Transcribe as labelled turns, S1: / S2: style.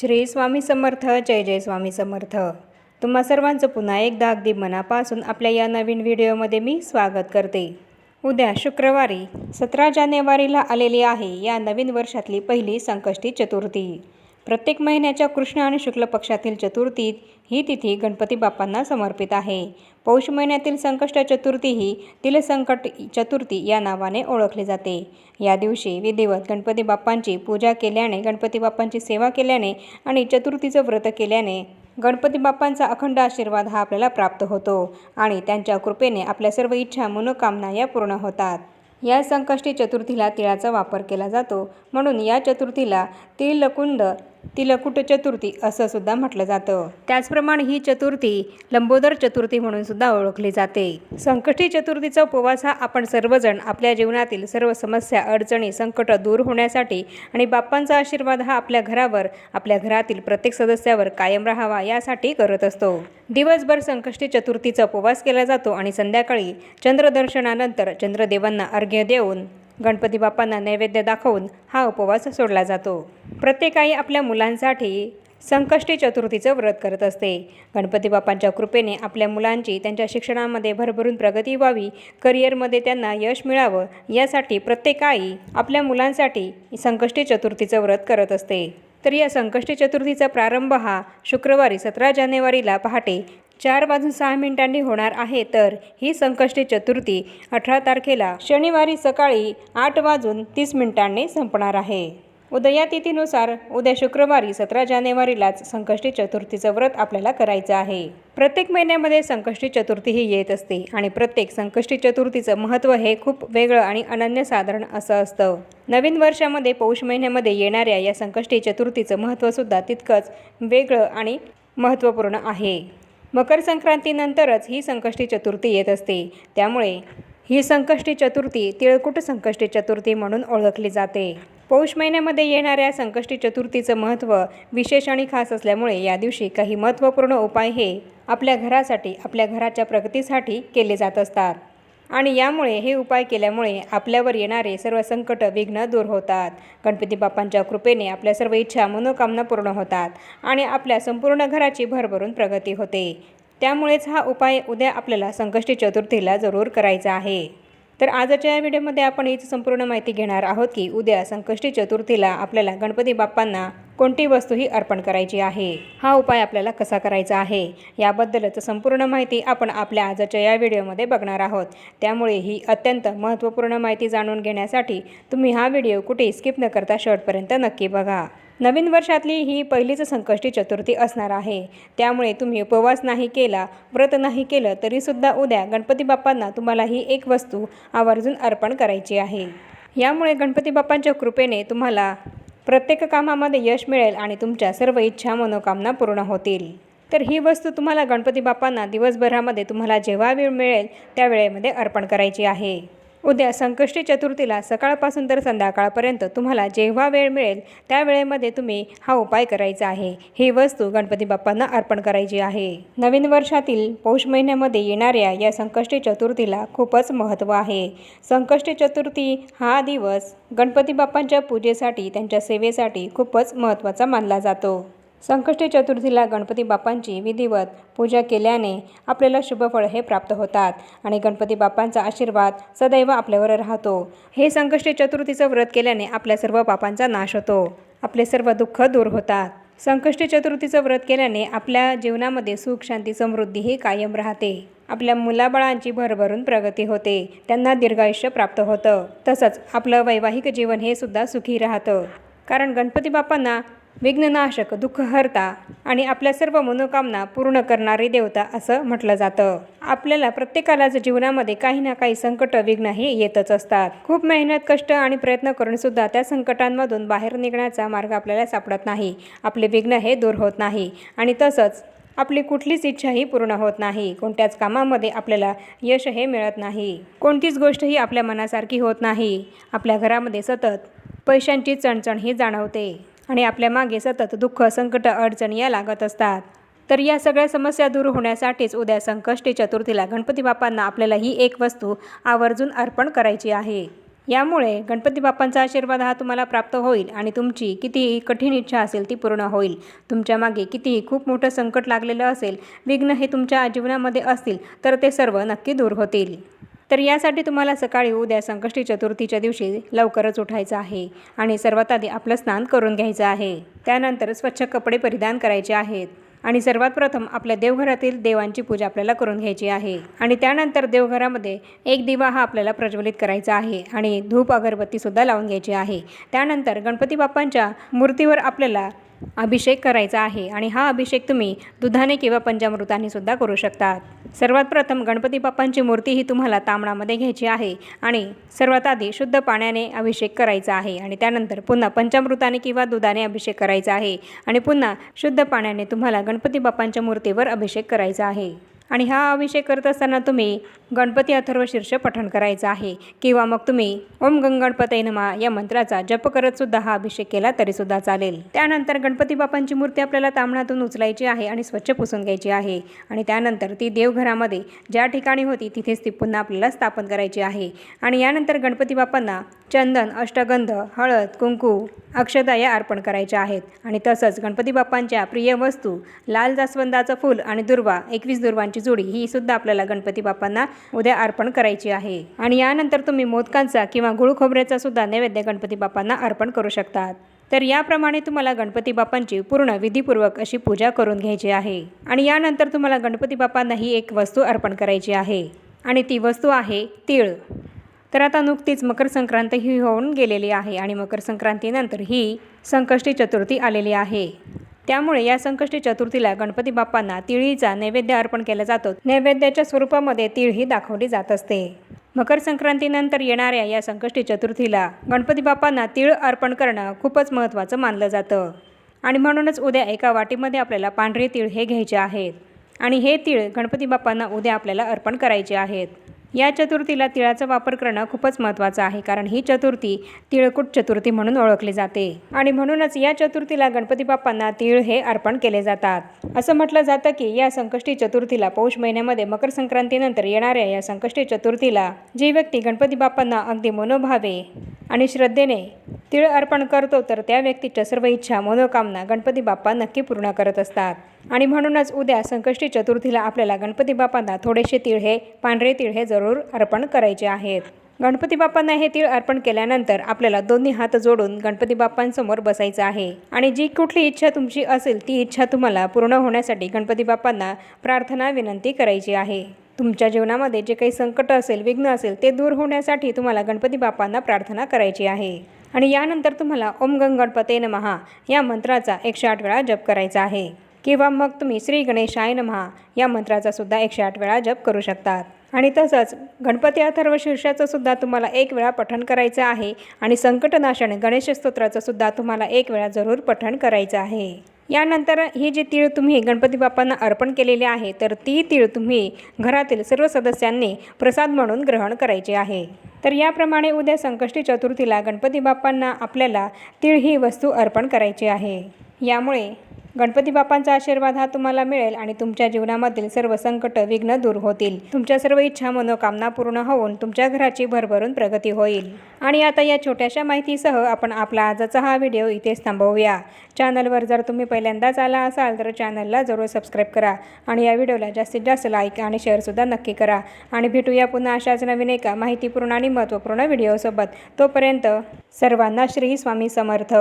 S1: श्री स्वामी समर्थ जय जय स्वामी समर्थ. तुम्हा सर्वांचं पुन्हा एकदा अगदी मनापासून आपल्या या नवीन व्हिडिओमध्ये मी स्वागत करते. उद्या शुक्रवारी सतरा जानेवारीला आलेली आहे या नवीन वर्षातली पहिली संकष्टी चतुर्थी. प्रत्येक महिन्याच्या कृष्ण आणि शुक्ल पक्षातील चतुर्थी ही तिथी गणपती बाप्पांना समर्पित आहे. पौष महिन्यातील संकष्ट चतुर्थी ही तिलसंकट चतुर्थी या नावाने ओळखली जाते. या दिवशी विधिवत गणपती बाप्पांची पूजा केल्याने गणपती बाप्पांची सेवा केल्याने आणि चतुर्थीचं व्रत केल्याने गणपती बाप्पांचा अखंड आशीर्वाद हा आपल्याला प्राप्त होतो आणि त्यांच्या कृपेने आपल्या सर्व इच्छा मनोकामना या पूर्ण होतात. या संकष्टी चतुर्थीला तिळाचा वापर केला जातो. म्हणून या चतुर्थीला तिळकुंड तिलकुट चतुर्थी असं सुद्धा म्हटलं जातं. त्याचप्रमाणे ही चतुर्थी लंबोदर चतुर्थी म्हणून सुद्धा ओळखली जाते. संकष्टी चतुर्थीचा उपवास हा आपण सर्वजण आपल्या जीवनातील सर्व समस्या अडचणी संकट दूर होण्यासाठी आणि बाप्पांचा आशीर्वाद हा आपल्या घरावर आपल्या घरातील प्रत्येक सदस्यावर कायम राहावा यासाठी करत असतो. दिवसभर संकष्टी चतुर्थीचा उपवास केला जातो आणि संध्याकाळी चंद्रदर्शनानंतर चंद्रदेवांना अर्घ्य देऊन गणपती बाप्पांना नैवेद्य दाखवून हा उपवास सोडला जातो. प्रत्येक आई आपल्या मुलांसाठी संकष्टी चतुर्थीचं व्रत करत असते. गणपती बाप्पांच्या कृपेने आपल्या मुलांची त्यांच्या शिक्षणामध्ये भरभरून प्रगती व्हावी करिअरमध्ये त्यांना यश मिळावं यासाठी प्रत्येक आई आपल्या मुलांसाठी संकष्टी चतुर्थीचं व्रत करत असते. तर या संकष्टी चतुर्थीचा प्रारंभ हा शुक्रवारी सतरा जानेवारीला पहाटे चार वाजून सहा मिनिटांनी होणार आहे तर ही संकष्टी चतुर्थी अठरा तारखेला शनिवारी सकाळी आठ वाजून तीस मिनिटांनी संपणार आहे. उदया तिथीनुसार उद्या शुक्रवारी सतरा जानेवारीलाच संकष्टी चतुर्थीचं व्रत आपल्याला करायचं आहे. प्रत्येक महिन्यामध्ये संकष्टी चतुर्थी ही येत असते आणि प्रत्येक संकष्टी चतुर्थीचं महत्त्व हे खूप वेगळं आणि अनन्यसाधारण असं असतं. नवीन वर्षामध्ये पौष महिन्यामध्ये येणाऱ्या या संकष्टी चतुर्थीचं महत्त्वसुद्धा तितकंच वेगळं आणि महत्त्वपूर्ण आहे. मकर संक्रांतीनंतरच ही संकष्टी चतुर्थी येत असते. त्यामुळे ही संकष्टी चतुर्थी तिळकुट संकष्टी चतुर्थी म्हणून ओळखली जाते. पौष महिन्यामध्ये येणाऱ्या संकष्टी चतुर्थीचं महत्त्व विशेष आणि खास असल्यामुळे या दिवशी काही महत्त्वपूर्ण उपाय हे आपल्या घरासाठी आपल्या घराच्या प्रगतीसाठी केले जात असतात. आणि यामुळे हे उपाय केल्यामुळे आपल्यावर येणारे सर्व संकट विघ्न दूर होतात. गणपती बाप्पांच्या कृपेने आपल्या सर्व इच्छा मनोकामना पूर्ण होतात आणि आपल्या संपूर्ण घराची भरभरून प्रगती होते. त्यामुळेच हा उपाय उद्या आपल्याला संकष्टी चतुर्थीला जरूर करायचा आहे. तर आजच्या या व्हिडिओमध्ये आपण हीच संपूर्ण माहिती घेणार आहोत की उद्या संकष्टी चतुर्थीला आपल्याला गणपती बाप्पांना कोणती वस्तू ही अर्पण करायची आहे? हा उपाय आपल्याला कसा करायचा आहे? याबद्दलच संपूर्ण माहिती आपण आपल्या आजच्या या व्हिडिओमध्ये बघणार आहोत. त्यामुळे ही अत्यंत महत्त्वपूर्ण माहिती जाणून घेण्यासाठी तुम्ही हा व्हिडिओ कुठे स्किप न करता शेवटपर्यंत नक्की बघा. नवीन वर्षातली ही पहिलीच संकष्टी चतुर्थी असणार आहे. त्यामुळे तुम्ही उपवास नाही केला व्रत नाही केलं तरीसुद्धा उद्या गणपती बाप्पांना तुम्हाला ही एक वस्तू आवर्जून अर्पण करायची आहे. यामुळे गणपती बाप्पांच्या कृपेने तुम्हाला प्रत्येक कामामध्ये यश मिळेल आणि तुमच्या सर्व इच्छा मनोकामना पूर्ण होतील. तर ही वस्तू तुम्हाला गणपती बाप्पांना दिवसभरामध्ये तुम्हाला जेव्हा वेळ मिळेल त्या वेळेमध्ये अर्पण करायची आहे. उद्या संकष्टी चतुर्थीला सकाळपासून तर संध्याकाळपर्यंत तुम्हाला जेव्हा वेळ मिळेल त्या वेळेमध्ये तुम्ही हा उपाय करायचा आहे. ही वस्तू गणपती बाप्पांना अर्पण करायची आहे. नवीन वर्षातील पौष महिन्यामध्ये येणाऱ्या या संकष्टी चतुर्थीला खूपच महत्त्व आहे. संकष्टी चतुर्थी हा दिवस गणपती बाप्पांच्या पूजेसाठी त्यांच्या सेवेसाठी खूपच महत्त्वाचा मानला जातो. संकष्टी चतुर्थीला गणपती बाप्पांची विधिवत पूजा केल्याने आपल्याला शुभफळ हे प्राप्त होतात आणि गणपती बाप्पांचा आशीर्वाद सदैव आपल्यावर राहतो. हे संकष्टी चतुर्थीचं व्रत केल्याने आपल्या सर्व पापांचा नाश होतो. आपले सर्व दुःख दूर होतात. संकष्टी चतुर्थीचं व्रत केल्याने आपल्या जीवनामध्ये सुख शांती समृद्धी ही कायम राहते. आपल्या मुलाबाळांची भरभरून प्रगती होते. त्यांना दीर्घायुष्य प्राप्त होतं. तसंच आपलं वैवाहिक जीवन हे सुद्धा सुखी राहतं. कारण गणपती बाप्पांना विघ्ननाशक दुःखहर्ता आणि आपल्या सर्व मनोकामना पूर्ण करणारी देवता असं म्हटलं जातं. आपल्याला प्रत्येकालाच जीवनामध्ये काही ना काही संकट विघ्न हे येतच असतात. खूप मेहनत कष्ट आणि प्रयत्न करून सुद्धा त्या संकटांमधून बाहेर निघण्याचा मार्ग आपल्याला सापडत नाही. आपले विघ्न हे दूर होत नाही आणि तसंच आपली कुठलीच इच्छाही पूर्ण होत नाही. कोणत्याच कामामध्ये आपल्याला यश हे मिळत नाही. कोणतीच गोष्टही आपल्या मनासारखी होत नाही. आपल्या घरामध्ये सतत पैशांची चणचण ही जाणवते. आणि आपल्या मागे सतत दुःख संकट अडचणी या लागत असतात. तर या सगळ्या समस्या दूर होण्यासाठीच उद्या संकष्टी चतुर्थीला गणपती बाप्पांना आपल्याला ही एक वस्तू आवर्जून अर्पण करायची आहे. यामुळे गणपती बाप्पांचा आशीर्वाद हा तुम्हाला प्राप्त होईल आणि तुमची कितीही कठीण इच्छा असेल ती पूर्ण होईल. तुमच्या मागे कितीही खूप मोठं संकट लागलेलं असेल विघ्न हे तुमच्या जीवनामध्ये असतील तर ते सर्व नक्की दूर होतील. तर यासाठी तुम्हाला सकाळी उद्या संकष्टी चतुर्थीच्या दिवशी लवकरच उठायचं आहे आणि सर्वात आधी आपलं स्नान करून घ्यायचं आहे. त्यानंतर स्वच्छ कपडे परिधान करायचे आहेत आणि सर्वात प्रथम आपल्या देवघरातील देवांची पूजा आपल्याला करून घ्यायची आहे. आणि त्यानंतर देवघरामध्ये एक दिवा हा आपल्याला प्रज्वलित करायचा आहे आणि धूप अगरबत्तीसुद्धा लावून घ्यायची आहे. त्यानंतर गणपती बाप्पांच्या मूर्तीवर आपल्याला अभिषेक करायचा आहे आणि हा अभिषेक तुम्ही दुधाने किंवा पंचामृताने सुद्धा करू शकतात. सर्वात प्रथम गणपती बाप्पांची मूर्ती ही तुम्हाला तांबणामध्ये घ्यायची आहे आणि सर्वात आधी शुद्ध पाण्याने अभिषेक करायचा आहे आणि त्यानंतर पुन्हा पंचामृताने किंवा दुधाने अभिषेक करायचा आहे आणि पुन्हा शुद्ध पाण्याने तुम्हाला गणपती बाप्पांच्या मूर्तीवर अभिषेक करायचा आहे. आणि हा अभिषेक करत असताना तुम्ही गणपती अथर्व शीर्ष पठण करायचं आहे. किंवा मग तुम्ही ओम गंगणपतय नमा या मंत्राचा जप करत सुद्धा हा अभिषेक केला तरीसुद्धा चालेल. त्यानंतर गणपती बाप्पांची मूर्ती आपल्याला तांबणातून उचलायची आहे आणि स्वच्छ पुसून घ्यायची आहे. आणि त्यानंतर ती देवघरामध्ये ज्या ठिकाणी होती तिथेच ती पुन्हा आपल्याला स्थापन करायची आहे. आणि यानंतर गणपती बाप्पांना चंदन अष्टगंध हळद कुंकू अक्षता या अर्पण करायच्या आहेत. आणि तसंच गणपती बाप्पांच्या प्रिय वस्तू लाल जास्वंदाचं फूल आणि दुर्वा एकवीस दुर्वांची जोडी ही सुद्धा आपल्याला गणपती बाप्पांना उद्या अर्पण करायची आहे. आणि यानंतर तुम्ही मोदकांचा किंवा गुळ खोबऱ्याचा सुद्धा नैवेद्य गणपती बाप्पांना अर्पण करू शकतात. तर याप्रमाणे तुम्हाला गणपती बाप्पांची पूर्ण विधीपूर्वक अशी पूजा करून घ्यायची आहे. आणि यानंतर तुम्हाला गणपती बाप्पांना ही एक वस्तू अर्पण करायची आहे. आणि ती वस्तू आहे तीळ. तर आता नुकतीच मकर संक्रांत ही होऊन गेलेली आहे आणि मकर संक्रांतीनंतर ही संकष्टी चतुर्थी आलेली आहे. त्यामुळे या संकष्टी चतुर्थीला गणपती बाप्पांना तिळीचा नैवेद्य अर्पण केला जातो. नैवेद्याच्या स्वरूपामध्ये तीळ ही दाखवली जात असते. मकर संक्रांतीनंतर येणाऱ्या या संकष्टी चतुर्थीला गणपती बाप्पांना तीळ अर्पण करणं खूपच महत्त्वाचं मानलं जातं. आणि म्हणूनच उद्या एका वाटीमध्ये आपल्याला पांढरे तीळ हे घ्यायचे आहेत. आणि हे तीळ गणपती बाप्पांना उद्या आपल्याला अर्पण करायचे आहेत. या चतुर्थीला तिळाचा वापर करणं खूपच महत्त्वाचं आहे कारण ही चतुर्थी तिळकूट चतुर्थी म्हणून ओळखली जाते. आणि म्हणूनच या चतुर्थीला गणपती बाप्पांना तिळ हे अर्पण केले जातात. असं म्हटलं जातं की या संकष्टी चतुर्थीला पौष महिन्यामध्ये मकर संक्रांतीनंतर येणाऱ्या या संकष्टी चतुर्थीला जी व्यक्ती गणपती बाप्पांना अगदी मनोभावे आणि श्रद्धेने तीळ अर्पण करतो तर त्या व्यक्तीच्या सर्व इच्छा मनोकामना गणपती बाप्पा नक्की पूर्ण करत असतात. आणि म्हणूनच उद्या संकष्टी चतुर्थीला आपल्याला गणपती बाप्पांना थोडेसे तीळ हे पांढरे तीळ हे जरूर अर्पण करायचे आहेत. गणपती बाप्पांना हे तीळ अर्पण केल्यानंतर आपल्याला दोन्ही हात जोडून गणपती बाप्पांसमोर बसायचं आहे. आणि जी कुठली इच्छा तुमची असेल ती इच्छा तुम्हाला पूर्ण होण्यासाठी गणपती बाप्पांना प्रार्थना विनंती करायची आहे. तुमच्या जीवनामध्ये जे काही संकट असेल विघ्न असेल ते दूर होण्यासाठी तुम्हाला गणपती बाप्पांना प्रार्थना करायची आहे. आणि यानंतर तुम्हाला ओम गंग गणपते नमहा या मंत्राचा एकशे आठ वेळा जप करायचा आहे. किंवा मग तुम्ही श्री गणेशाय नमहा या मंत्राचा सुद्धा एकशे आठ वेळा जप करू शकतात. आणि तसंच गणपती अथर्व शीर्षाचं सुद्धा तुम्हाला एक वेळा पठण करायचं आहे आणि संकटनाशन गणेश स्तोत्राचं सुद्धा तुम्हाला एक वेळा जरूर पठण करायचं आहे. यानंतर ही जी तीळ तुम्ही गणपती बाप्पांना अर्पण केलेली आहे तर ती तीळ तुम्ही घरातील सर्व सदस्यांनी प्रसाद म्हणून ग्रहण करायचे आहे. तर याप्रमाणे उद्या संकष्टी चतुर्थीला गणपती बाप्पांना आपल्याला तीळ ही वस्तू अर्पण करायची आहे. यामुळे गणपती बाप्पांचा आशीर्वाद हा तुम्हाला मिळेल आणि तुमच्या जीवनामधील सर्व संकट विघ्न दूर होतील. तुमच्या सर्व इच्छा मनोकामना पूर्ण होऊन तुमच्या घराची भरभरून प्रगती होईल. आणि आता या छोट्याशा माहितीसह आपण आपला आजचा हा व्हिडिओ इथेच थांबवूया. चॅनलवर जर तुम्ही पहिल्यांदाच आला असाल तर चॅनलला जरूर सबस्क्राईब करा आणि या व्हिडिओला जास्तीत जास्त लाईक आणि शेअरसुद्धा नक्की करा. आणि भेटूया पुन्हा अशाच नवीन एका माहितीपूर्ण आणि महत्त्वपूर्ण व्हिडिओसोबत. तोपर्यंत सर्वांना श्री स्वामी समर्थ.